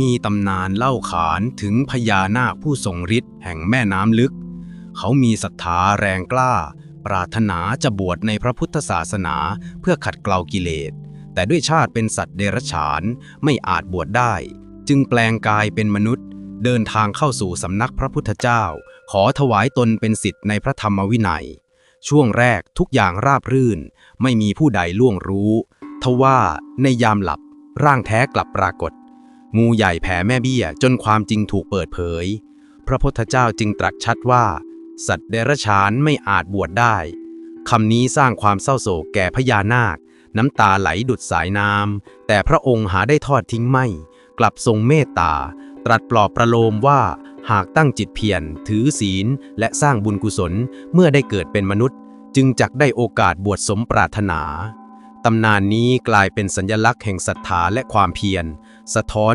มีตำนานเล่าขานถึงพญานาคผู้ทรงฤทธิ์แห่งแม่น้ำลึก เขามีศรัทธาแรงกล้า ปรารถนาจะบวชในพระพุทธศาสนาเพื่อขัดเกลากิเลส แต่ด้วยชาติเป็นสัตว์เดรัจฉานไม่อาจบวชได้ จึงแปลงกายเป็นมนุษย์ เดินทางเข้าสู่สำนักพระพุทธเจ้า ขอถวายตนเป็นสิทธิ์ในพระธรรมวินัย ช่วงแรกทุกอย่างราบรื่น ไม่มีผู้ใดล่วงรู้ ทว่าในยามหลับร่างแท้กลับปรากฏ งูใหญ่แผ่แม่เบี้ยจนความจริงถูกเปิดเผย พระพุทธเจ้าจึงตรัสชัดว่า สัตว์เดรัจฉานไม่อาจบวชได้คำนี้สร้างความเศร้าโศกแก่พญานาค น้ำตาไหลดุดสายน้ำแต่พระองค์หาได้ทอดทิ้งไม่ กลับทรงเมตตา ตรัสปลอบประโลมว่าหากตั้งจิตเพียรถือศีล และสร้างบุญกุศลเมื่อได้เกิดเป็นมนุษย์ จึงจักได้โอกาสบวชสมปรารถนาตำนานนี้กลายเป็นสัญลักษณ์แห่งศรัทธาและความเพียร สะท้อน